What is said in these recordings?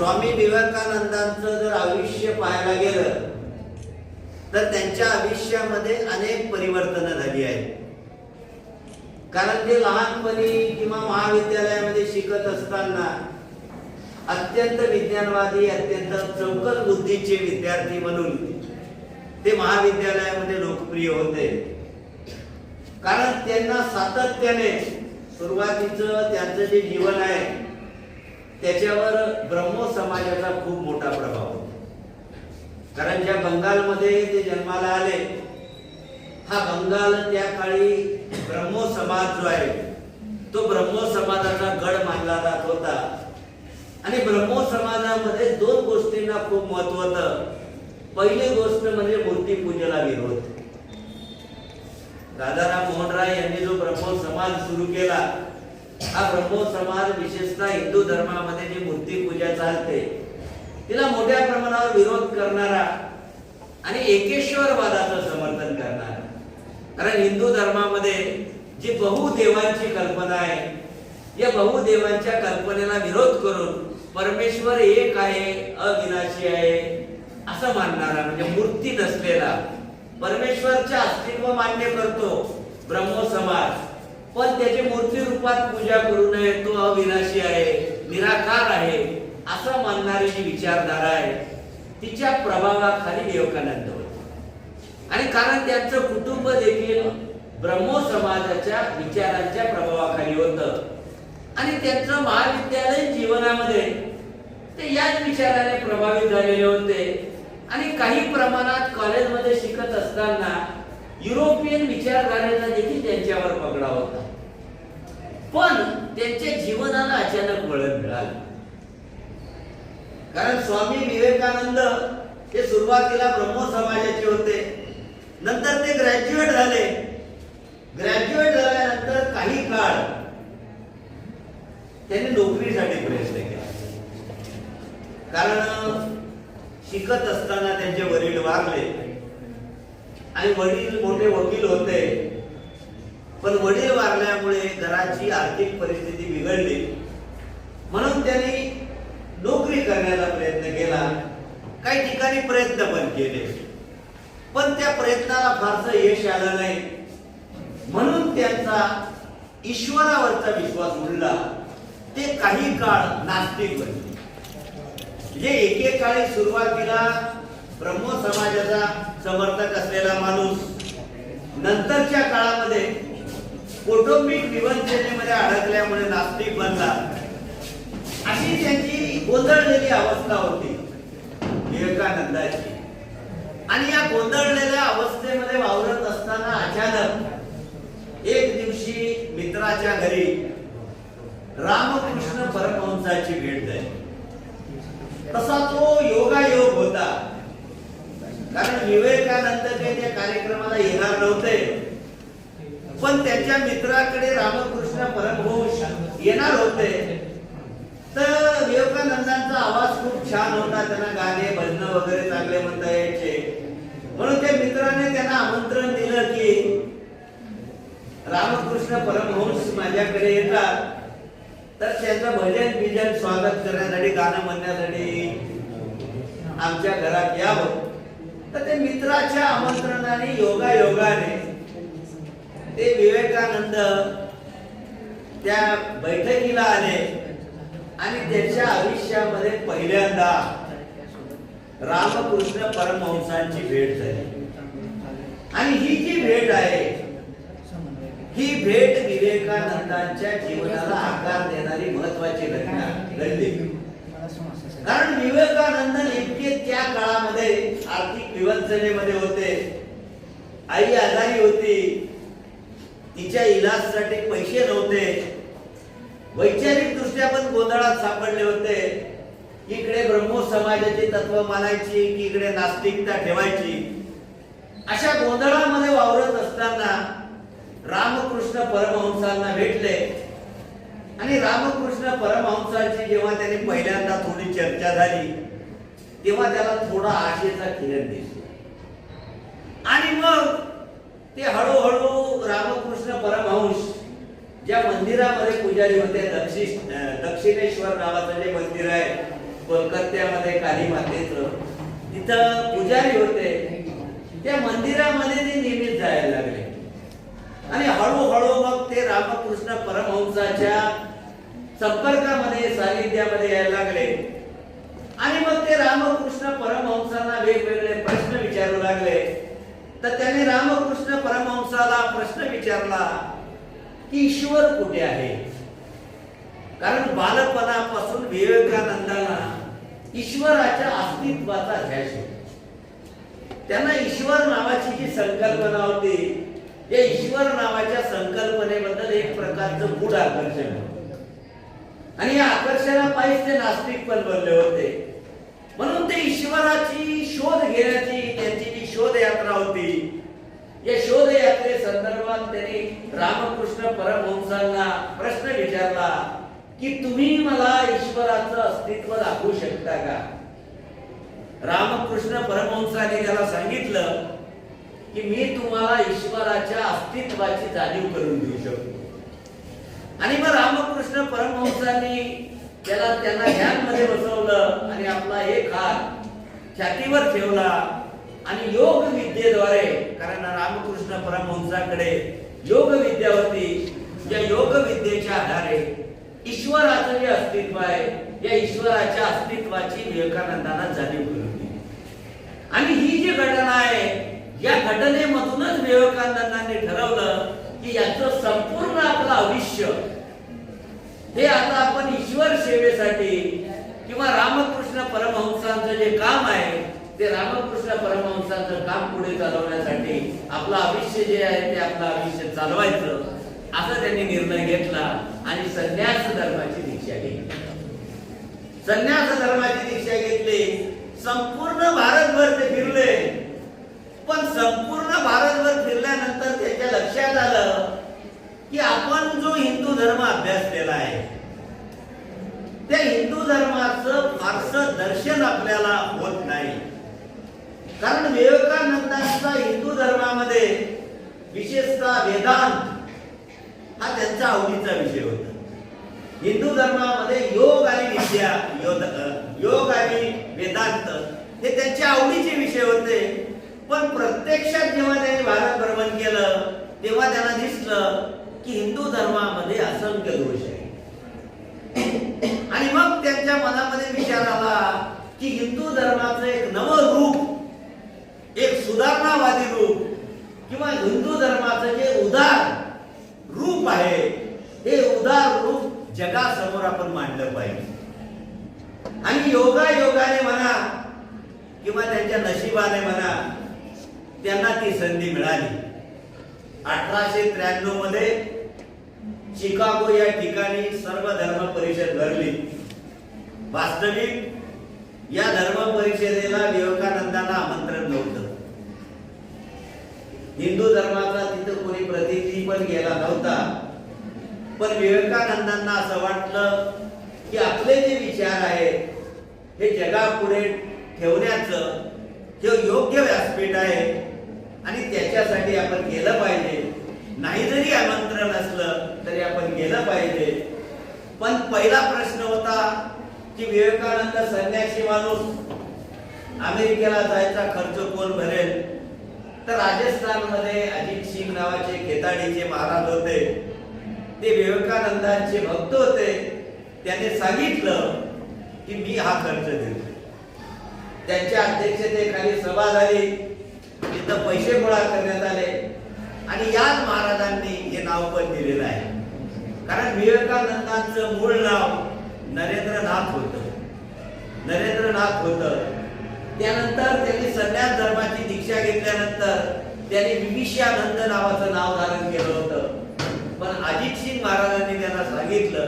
स्वामी विवेकानंदांचं जर आयुष्य पाहायला गेलं तर त्यांच्या आयुष्यामध्ये अनेक परिवर्तनं झाली आहेत. कारण ते लहानपणी किंवा महाविद्यालयामध्ये शिकत असताना अत्यंत विज्ञानवादी अत्यंत चौकस बुद्धीचे विद्यार्थी म्हणून ते महाविद्यालयामध्ये लोकप्रिय होते. कारण त्यांना सातत्याने सुरुवातीचं त्यांचं जे जीवन आहे त्याच्यावर ब्रह्मो समाजाचा खूप मोठा प्रभाव होता. कारण ज्या बंगालमध्ये ते जन्माला आले हा बंगाल त्या काळी ब्रह्मो समाज जो आहे तो ब्रह्मो समाजाचा गड मानला जात होता. आणि ब्रह्मो समाजामध्ये दोन गोष्टींना खूप महत्त्व होतं. पहिली गोष्ट म्हणजे मूर्तीपूजेला विरोध. राजाराम मोहन राय यांनी जो ब्रह्मो समाज सुरू केला हा ब्रह्मो समाज विशेषतः हिंदू धर्मामध्ये जी मूर्ती पूजा चालते तिला मोठ्या प्रमाणावर विरोध करणारा आणि एकेश्वरवादाचं समर्थन करणारा. कारण हिंदू धर्मामध्ये जी बहुदेवांची कल्पना आहे या बहुदेवांच्या कल्पनेला विरोध करून परमेश्वर एक आहे अविनाशी आहे असं मानणारा म्हणजे मूर्ती नसलेला परमेश्वरचे अस्तित्व मान्य करतो ब्रह्मो समाज पण त्याची मूर्ती रूपात पूजा करू नये तो अविनाशी आहे निराकार आहे असं मानणारी जी विचारधारा आहे तिच्या प्रभावाखाली विवेकानंद होते. आणि कारण त्यांचं कुटुंब देखील ब्रह्मो समाजाच्या विचारांच्या प्रभावाखाली होतं. आणि त्यांचं महाविद्यालयीन जीवनामध्ये ते याच विचाराने प्रभावित झालेले होते. आणि काही प्रमाणात कॉलेजमध्ये शिकत असताना युरोपियन विचारधारेचा देखील त्यांच्यावर पगडा होता. पण त्यांच्या जीवनाला अचानक वळण मिळालं. कारण स्वामी विवेकानंद हे सुरुवातीला ब्रह्मो समाजाचे होते. नंतर ते ग्रॅज्युएट झाले. ग्रॅज्युएट झाल्यानंतर काही काळ त्यांनी नोकरीसाठी प्रयत्न केला. कारण शिकत असताना त्यांचे वडील वारले. आणि वडील मोठे वकील होते. पण वडील वारल्यामुळे घराची आर्थिक परिस्थिती बिघडली. म्हणून त्यांनी नोकरी करण्याचा प्रयत्न केला. काही ठिकाणी प्रयत्न पण केले. पण त्या प्रयत्नाला फारसं यश आलं नाही. म्हणून त्यांचा ईश्वरावरचा विश्वास उडला. ते काही काळ नास्तिक बनले जे एकेकाळी सुरुवातीला ब्रह्म समाजाचा समर्थक असलेला माणूस नंतरच्या काळामध्ये कौटुंबिक विवंचनेमध्ये अडकल्यामुळे नास्तिक बनला. अशी त्यांची गोंधळलेली अवस्था होती. विवेकानंदाची. आणि या गोंधळलेल्या अवस्थेमध्ये वावरत असताना अचानक एक दिवशी मित्राच्या घरी रामकृष्ण परमहंसाची भेट झाली. तसा तो योगायोग होता. कारण विवेकानंद काही त्या कार्यक्रमाला येणार नव्हते. पण त्यांच्या मित्राकडे रामकृष्ण परमहंस येणार होते. तर विवेकानंदांचा आवाज खूप छान होता. त्यांना गाणे भजन वगैरे चांगले म्हणता यायचे. म्हणून त्या मित्राने त्यांना आमंत्रण दिलं की रामकृष्ण परमहंस माझ्याकडे येतात. तर त्यांचं भजन बिजन स्वागत करण्यासाठी गाणं म्हणण्यासाठी आमच्या घरात यावं. तर ते मित्राच्या आमंत्रणाने योगा योगाने ते विवेकानंद त्या बैठकीला आले आणि त्यांच्या आयुष्यामध्ये पहिल्यांदा रामकृष्ण परमहंसांची भेट झाली. आणि ही जी भेट आहे ही भेट विवेकानंदांच्या जीवनाला आकार देणारी महत्वाची घटना घडली. कारण विवेकानंद नेमके त्या काळामध्ये आर्थिक विवंचनेमध्ये होते. आई आजारी होती. तिच्या इलाजसाठी पैसे नव्हते. वैचारिक दृष्ट्या पण गोंधळात सापडले होते. इकडे ब्रह्मो समाजाची तत्व मानायची की इकडे नास्तिकता ठेवायची. अशा गोंधळामध्ये वावरत असताना रामकृष्ण परमहंसांना भेटले. आणि रामकृष्ण परमहंसांची जेव्हा त्याने पहिल्यांदा थोडी चर्चा झाली तेव्हा त्याला थोडा आशेचा किरण दिसला. आणि मग ते हळूहळू रामकृष्ण परमहंस ज्या मंदिरामध्ये पुजारी होते दक्षिण दक्षिणेश्वर नावाचं जे मंदिर आहे कोलकात्यामध्ये काली मातेचं तिथं पुजारी होते. त्या मंदिरामध्ये ते नियमित जायला लागले. आणि हळूहळू मग ते रामकृष्ण परमहंसाच्या संपर्कामध्ये सानिध्यामध्ये यायला लागले. आणि मग ते रामकृष्ण परमहंसांना वेगवेगळे प्रश्न विचारू लागले. तर त्याने रामकृष्ण परमहंसाला प्रश्न विचारला की ईश्वर कुठे आहे? कारण बालपणापासून विवेकानंदाला ईश्वराच्या अस्तित्वाचा ध्यास त्यांना ईश्वर नावाची जी संकल्पना होती या ईश्वर नावाच्या संकल्पनेबद्दल एक प्रकारचं गूढ आकर्षण होतं. आणि या आकर्षणापायीच ते नास्तिक पण बनले होते. म्हणून ते ईश्वराची शोध घेण्याची त्यांची जी शोध यात्रा होती या शोध यात्रे संदर्भात त्यांनी रामकृष्ण परमहंसांना प्रश्न विचारला की तुम्ही मला ईश्वराचं अस्तित्व दाखवू शकता का? रामकृष्ण परमहंसाने त्याला सांगितलं की मी तुम्हाला ईश्वराच्या अस्तित्वाची जाणीव करून देऊ शकतो. आणि मग रामकृष्ण परमहंसांनी त्याला त्यांना ध्यानमध्ये बसवलं आणि आपला एक हात छातीवर ठेवला आणि योग विद्येद्वारे कारण रामकृष्ण परमहंसाकडे योग विद्या होती या योग विद्येच्या आधारे ईश्वराचं जे अस्तित्व आहे. या ईश्वराच्या अस्तित्वाची विवेकानंदांना जाणीव होती आणि ही जी घटना आहे या घटनेमधूनच विवेकानंदांनी ठरवलं की याचं संपूर्ण आपलं आयुष्य. हे आता आपण ईश्वर सेवेसाठी किंवा रामकृष्ण परमहंसांचं जे काम आहे ते रामकृष्ण परमहंसांचं काम पुढे चालवण्यासाठी आपलं आयुष्य जे आहे ते आपलं आयुष्य चालवायचं. असा त्यांनी निर्णय घेतला आणि संन्यास धर्माची दीक्षा घेतली. संन्यास धर्माची दीक्षा घेतली. संपूर्ण भारतभर ते फिरले. पण संपूर्ण भारतभर फिरल्यानंतर लक्षात आलं की आपण जो हिंदू धर्म अभ्यासलेला आहे त्या हिंदू धर्माचं फारसं दर्शन आपल्याला होत नाही. कारण विवेकानंदांचा हिंदू धर्मामध्ये विशेषतः वेदांत हा त्यांचा आवडीचा विषय होता. हिंदू धर्मामध्ये योग आणि विद्या योग योग आणि वेदांत हे त्यांच्या आवडीचे विषय होते. पण प्रत्यक्षात जेव्हा त्यांनी भारत भ्रमण केलं तेव्हा त्यांना दिसलं की हिंदू धर्मामध्ये असंख्य दोष आहे आणि मग त्यांच्या मनामध्ये विचार आला की हिंदू धर्माचं एक नवं रूप एक सुधारणावादी रूप किंवा हिंदू धर्माचं जे उदार रूप आहे हे उदार रूप जगासमोर आपण मांडलं पाहिजे. आणि योगा योगाने म्हणा किंवा त्यांच्या नशिबाने म्हणा त्यांना ती संधी मिळाली. अठराशे त्र्याण्णवमध्ये शिकागो या ठिकाणी सर्व धर्म परिषद भरली. वास्तविक या धर्म परिषदेला विवेकानंदांना आमंत्रण नव्हतं. हिंदू धर्माचा तिथं कोणी प्रतिनिधी पण गेला नव्हता. पण विवेकानंदांना असं वाटलं की आपले जे विचार आहेत हे जगापुढे ठेवण्याचं हे योग्य व्यासपीठ आहे. आणि त्याच्यासाठी आपण गेलं पाहिजे. नाही जरी आमंत्रण असलं तरी आपण गेलं पाहिजे. पण पहिला प्रश्न होता की विवेकानंद संन्यासी माणूस अमेरिकेला जायचा खर्च कोण भरेल? तर राजस्थानमध्ये अजित सिंग नावाचे खेताडीचे महाराज होते. ते विवेकानंदांचे भक्त होते. त्याने सांगितलं की मी हा खर्च देतो. त्यांच्या अध्यक्षतेखाली सभा झाली. तिथं पैसे गोळा करण्यात आले. आणि याच महाराजांनी हे नाव पण दिलेलं आहे. कारण विवेकानंदांचं मूळ नाव नरेंद्रनाथ होत. नरेंद्रनाथ होत. त्यानंतर त्यांनी संन्यास धर्माची दीक्षा घेतल्यानंतर त्यांनी विभीषानंद नावाचं नाव धारण केलं होतं. पण अजित सिंग महाराजांनी त्यांना सांगितलं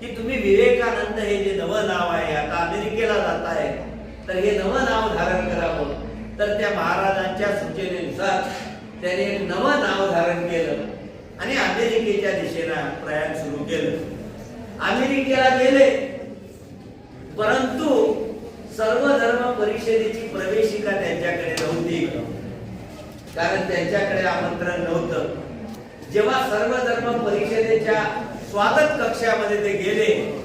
की तुम्ही विवेकानंद हे जे नवं नाव आहे आता अमेरिकेला जात आहे तर हे नवं नाव धारण करावं तर त्या महाराजांच्या सूचनेनुसार त्याने एक नवं नाव धारण केलं आणि अमेरिकेच्या दिशेनं प्रयाण सुरू केलं. अमेरिकेला गेले. परंतु सर्व धर्म परिषदेची प्रवेशिका त्यांच्याकडे नव्हती. कारण त्यांच्याकडे आमंत्रण नव्हतं. जेव्हा सर्व धर्म परिषदेच्या स्वागत कक्षामध्ये ते गेले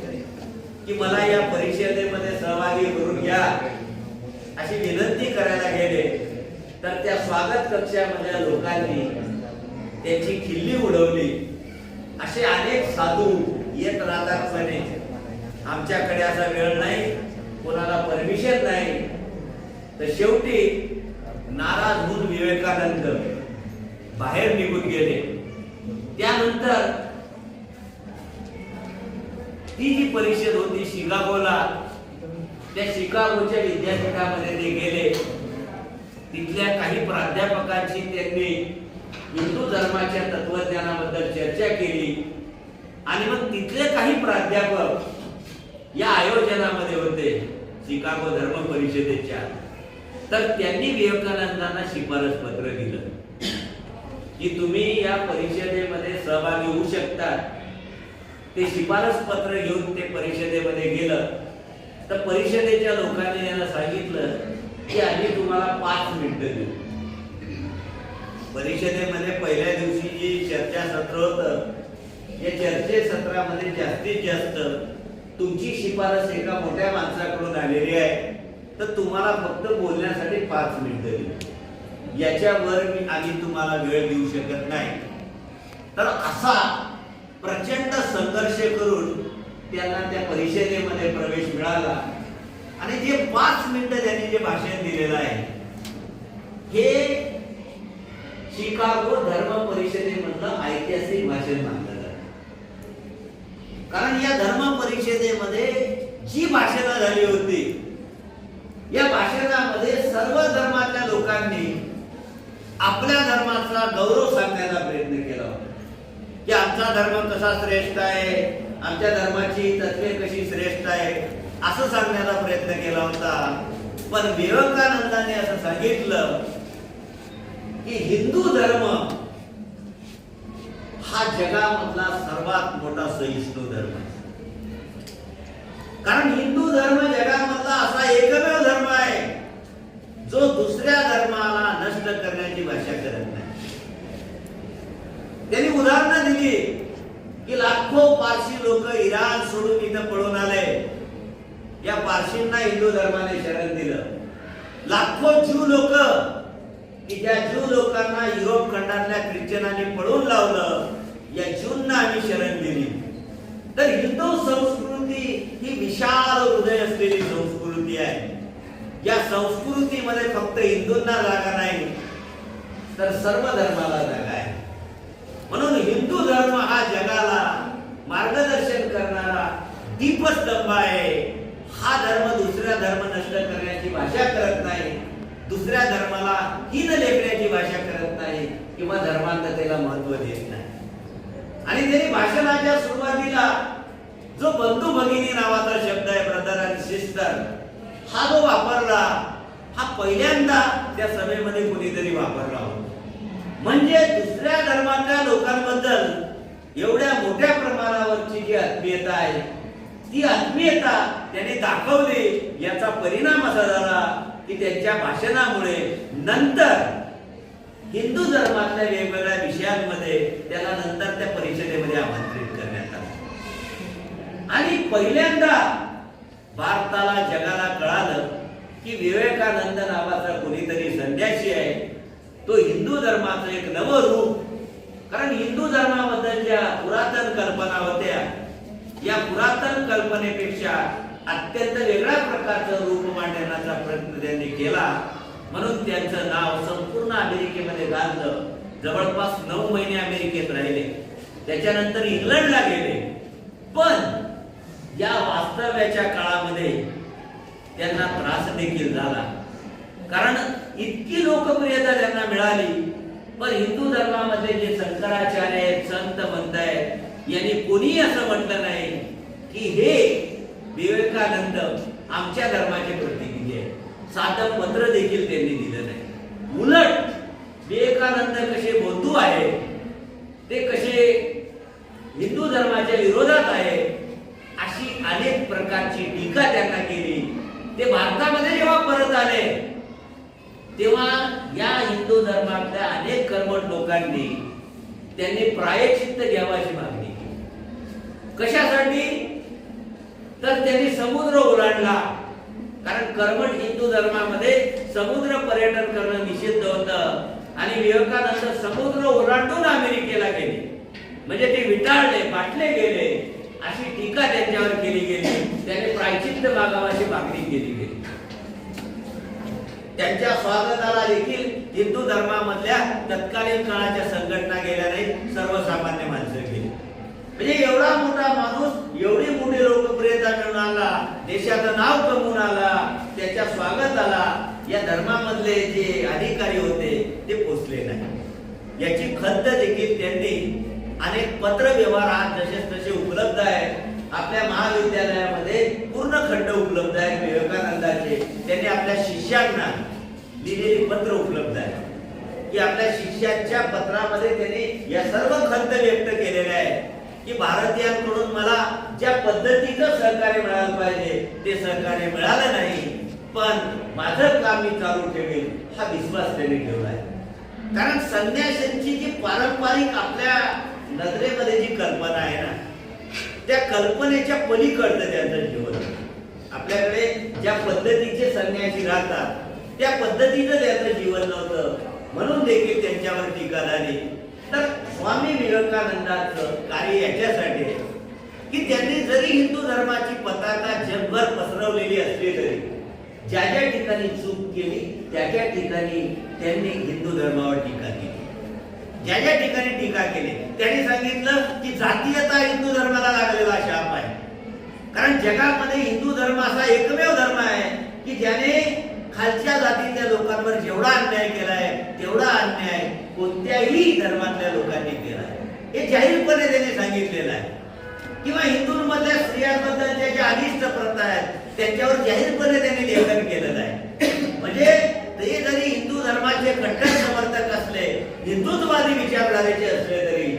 की मला या परिषदेमध्ये सहभागी करून घ्या. अशी विनंती करायला गेले तर त्या स्वागत कक्षामधल्या लोकांनी त्यांची खिल्ली उडवली. असे अनेक साधू येत राहतात म्हणे आमच्याकडे असा वेळ नाही कोणाला परमिशन नाही. तर शेवटी नाराज होऊन विवेकानंद बाहेर निघून गेले. त्यानंतर ती जी परिषद होती शिकागोला त्या शिकागोच्या विद्यापीठामध्ये ते गेले. तिथल्या काही प्राध्यापकांची त्यांनी हिंदू धर्माच्या तत्वज्ञानाबद्दल चर्चा केली. आणि मग तिथले काही प्राध्यापक या आयोजनामध्ये होते शिकागो धर्म परिषदेच्या. तर त्यांनी विवेकानंदांना शिफारस पत्र दिलं. की तुम्ही या परिषदेमध्ये सहभागी होऊ शकता. ते शिफारस पत्र घेऊन ते परिषदेमध्ये गेलं. तर परिषदेच्या लोकांनी यांना सांगितलं की आम्ही तुम्हाला पाच मिनिटं देऊ. परिषदेमध्ये पहिल्या दिवशी जी चर्चा सत्र होतं या चर्चे सत्रामध्ये जास्तीत जास्त तुमची शिफारस एका मोठ्या माणसाकडून आलेली आहे. तर तुम्हाला फक्त बोलण्यासाठी पाच मिनिटं देऊ. याच्यावर मी आम्ही तुम्हाला वेळ देऊ शकत नाही. तर असा प्रचंड संघर्ष करून त्यांना त्या परिषदेमध्ये प्रवेश मिळाला. आणि जे पाच मिनिटं त्यांनी जे भाषण दिलेलं आहे हे शिकागो धर्म परिषदेमधलं ऐतिहासिक भाषण मानलं जात. कारण या धर्म परिषदेमध्ये जी भाषणं झाली होती या भाषणामध्ये सर्व धर्मातल्या लोकांनी आपल्या धर्माचा गौरव सांगण्याचा प्रयत्न केला होता. की आमचा धर्म कसा श्रेष्ठ आहे? आमच्या धर्माची तत्वे कशी श्रेष्ठ आहे असं सांगण्याचा प्रयत्न केला होता. पण विवेकानंदाने असं सांगितलं की हिंदू धर्म हा जगामधला सर्वात मोठा सहिष्णू धर्म आहे. कारण हिंदू धर्म जगामधला असा एकमेव धर्म आहे जो दुसऱ्या धर्माला नष्ट करण्याची भाषा करत नाही. त्यांनी उदाहरणं दिली. की लाखो पारशी लोक इराण सोडून इथं पळून आले. या पारशींना हिंदू धर्माने शरण दिलं. लाखो ज्यू लोक की ज्या ज्यू लोकांना युरोप खंडातल्या ख्रिश्चनांनी पळून लावलं या ज्यूंना आम्ही शरण दिली. तर हिंदू संस्कृती ही विशाल हृदय असलेली संस्कृती आहे. या संस्कृतीमध्ये फक्त हिंदूंना जागा नाही तर सर्व धर्माला जागा आहे. म्हणून हिंदू धर्म हा जगाला मार्गदर्शन करणारा दीपस्तंभ आहे. हा धर्म दुसऱ्या धर्म नष्ट करण्याची भाषा करत नाही. दुसऱ्या धर्माला हिन लेखण्याची भाषा करत नाही किंवा धर्मांधतेला महत्त्व देत नाही. आणि त्यांनी भाषणाच्या सुरुवातीला जो बंधू भगिनी नावाचा शब्द आहे ब्रदर आणि सिस्टर हा जो वापरला हा पहिल्यांदा त्या सभेमध्ये कुणीतरी वापरला म्हणजे दुसऱ्या धर्मातल्या लोकांबद्दल एवढ्या मोठ्या प्रमाणावरची जी आत्मीयता आहे ती आत्मीयता त्यांनी दाखवली याचा परिणाम असा झाला की त्यांच्या भाषणामुळे नंतर हिंदू धर्मातल्या वेगवेगळ्या विषयांमध्ये त्याला नंतर त्या परिषदेमध्ये आमंत्रित करण्यात आलं. आणि पहिल्यांदा भारताला जगाला कळालं की विवेकानंद नावाचा कोणीतरी संन्यासी आहे. तो हिंदू धर्माचं एक नवं रूप. कारण हिंदू धर्माबद्दल ज्या पुरातन कल्पना होत्या. या पुरातन कल्पनेपेक्षा अत्यंत वेगळ्या प्रकारचं रूप मांडण्याचा प्रयत्न त्यांनी केला. म्हणून त्यांचं नाव संपूर्ण अमेरिकेमध्ये गाजलं. जवळपास नऊ महिने अमेरिकेत राहिले. त्याच्यानंतर इंग्लंडला गेले. पण या वास्तव्याच्या काळामध्ये त्यांना त्रास देखील झाला. कारण इतकी लोकप्रियता त्यांना मिळाली. पण हिंदू धर्मामध्ये जे शंकराचार्य आहेत संत म्हणत आहेत यांनी कोणी असं म्हटलं नाही की हे विवेकानंद आमच्या धर्माचे प्रतिनिधी आहे साधं पत्र देखील त्यांनी दिलं नाही. उलट विवेकानंद कसे बंधू आहे ते कसे हिंदू धर्माच्या विरोधात आहे अशी अनेक प्रकारची टीका त्यांना केली. ते भारतामध्ये जेव्हा परत आले तेव्हा या हिंदू धर्मातल्या अनेक कर्मठ लोकांनी त्यांनी प्रायचित्त घ्यावाची मागणी केली. कशासाठी? तर त्यांनी समुद्र ओलांडला. कारण कर्मठ हिंदू धर्मामध्ये समुद्र पर्यटन करणं निषिद्ध होतं. आणि विवेकानंद समुद्र ओलांडून अमेरिकेला गेले. म्हणजे ते विटाळले बाटले गेले. अशी टीका त्यांच्यावर केली गेली. त्याने प्रायचित्त मागावं मागणी केली. त्यांच्या स्वागताला देखील हिंदू धर्मामधल्या तत्कालीन काळाच्या संघटना गेल्या नाही सर्वसामान्य माणसं गेली. म्हणजे एवढा मोठा माणूस एवढी मोठी लोकप्रियता मिळून आला देशाचं नाव कमवून आला त्याच्या स्वागताला या धर्मामधले जे अधिकारी होते ते पोचले नाही. याची खंत देखील त्यांनी अनेक पत्र व्यवहार आज जसे तसे उपलब्ध आहे आपल्या महाविद्यालयामध्ये पूर्ण खंड उपलब्ध आहेत विवेकानंदाचे. त्यांनी आपल्या शिष्यांना लिहिलेली पत्र उपलब्ध आहे. की आपल्या शिष्यांच्या पत्रामध्ये त्यांनी या सर्व खंत व्यक्त केलेल्या आहेत. की भारतीयांकडून मला ज्या पद्धतीचं सहकार्य मिळालं पाहिजे ते सहकार्य मिळालं नाही पण माझं काम मी चालू ठेवेल हा विश्वास त्यांनी ठेवला आहे. कारण संन्याशांची जी पारंपरिक आपल्या नजरेमध्ये जी कल्पना आहे ना त्या कल्पनेच्या पलीकडचं त्यांचं जीवन. आपल्याकडे ज्या पद्धतीचे संन्यासी राहतात त्या पद्धतीचं त्यांचं जीवन नव्हतं. म्हणून देखील त्यांच्यावर टीका झाली. तर स्वामी विवेकानंदाचं कार्य याच्यासाठी की त्यांनी जरी हिंदू धर्माची पताका जगभर पसरवलेली असली तरी ज्या ज्या ठिकाणी चूक केली त्या त्या ठिकाणी त्यांनी हिंदू धर्मावर टीका केली. ज्या ज्या ठिकाणी टीका केली त्यांनी सांगितलं की जातीयता हिंदू धर्माला लागलेला शाप आहे. कारण जगामध्ये हिंदू धर्म असा एकमेव धर्म आहे की ज्याने खालच्या जातीतल्या लोकांवर जेवढा अन्याय केलाय तेवढा अन्याय कोणत्याही धर्मातल्या लोकांनी केलाय. हे जाहीरपणे त्यांनी सांगितलेलं आहे. किंवा हिंदूंमधल्या स्त्रियांबद्दलच्या ज्या अनिष्ट प्रथा आहेत त्यांच्यावर जाहीरपणे त्यांनी लेखन केलेलं आहे. म्हणजे ते जरी हिंदू धर्माचे कट्टर हिंदुत्ववादी विचारधारेचे असले तरी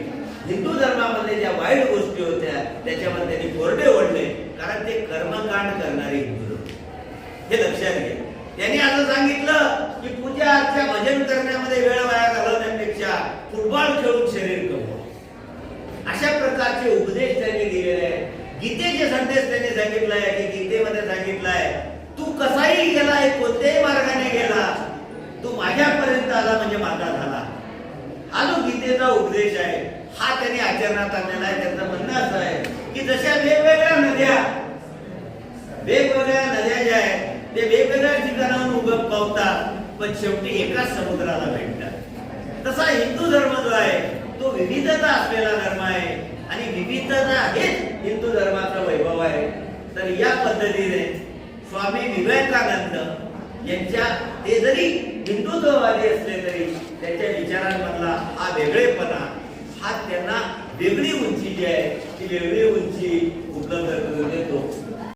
हिंदू धर्मामध्ये ज्या वाईट गोष्टी होत्या त्याच्यामध्ये त्यांनी कोरडे ओढले. कारण ते कर्मकांड करणारे हिंदू. हे लक्षात घ्या. त्यांनी असं सांगितलं की पूजा अर्चा भजन करण्यामध्ये वेळ वाया घालवण्यापेक्षा फुटबॉल खेळून शरीर कमवा. अशा प्रकारचे उपदेश त्यांनी दिलेले आहेत. गीतेचे संदेश त्यांनी सांगितलाय की गीतेमध्ये सांगितलंय तू कसाही गेलाय कोणत्याही मार्गाने गेला तू माझ्यापर्यंत आला म्हणजे माझा झाला. हा जो गीतेचा उपदेश आहे. हा त्यांनी आचरणात आणलेला आहे. त्यांचं म्हणणं असं आहे की जशा वेगवेगळ्या नद्या वेगवेगळ्या नद्या ज्या आहेत ते वेगवेगळ्या ठिकाणाहून उगम पावतात पण शेवटी एकाच समुद्राला भेटतात. तसा हिंदू धर्म जो आहे तो विविधता असलेला धर्म आहे आणि विविधता हेच हिंदू धर्माचा वैभव आहे. तर या पद्धतीने स्वामी विवेकानंद यांच्या ते जरी हिंदुत्ववादी असले तरी त्यांच्या विचारांमधला हा वेगळेपणा हा त्यांना वेगळी उंची जी आहे ती वेगळी उंची उपलब्ध करून देतो.